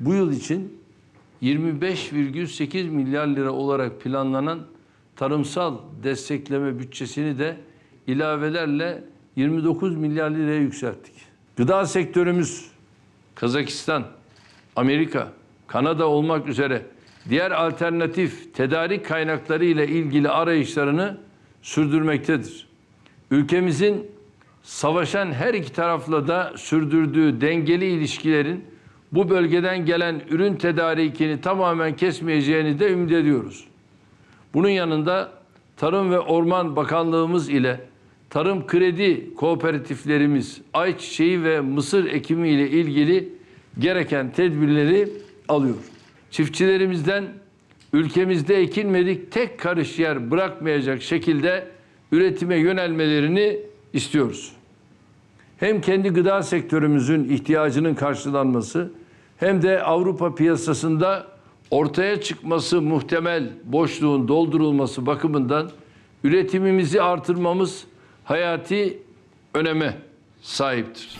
bu yıl için 25,8 milyar lira olarak planlanan tarımsal destekleme bütçesini de ilavelerle 29 milyar liraya yükselttik. Gıda sektörümüz Kazakistan, Amerika, Kanada olmak üzere diğer alternatif tedarik kaynakları ile ilgili arayışlarını sürdürmektedir. Ülkemizin savaşan her iki tarafla da sürdürdüğü dengeli ilişkilerin bu bölgeden gelen ürün tedarikini tamamen kesmeyeceğini de ümit ediyoruz. Bunun yanında Tarım ve Orman Bakanlığımız ile tarım kredi kooperatiflerimiz ayçiçeği ve mısır ekimi ile ilgili gereken tedbirleri alıyor. Çiftçilerimizden ülkemizde ekilmedik tek karış yer bırakmayacak şekilde üretime yönelmelerini istiyoruz. Hem kendi gıda sektörümüzün ihtiyacının karşılanması hem de Avrupa piyasasında ortaya çıkması muhtemel boşluğun doldurulması bakımından üretimimizi artırmamız hayati öneme sahiptir.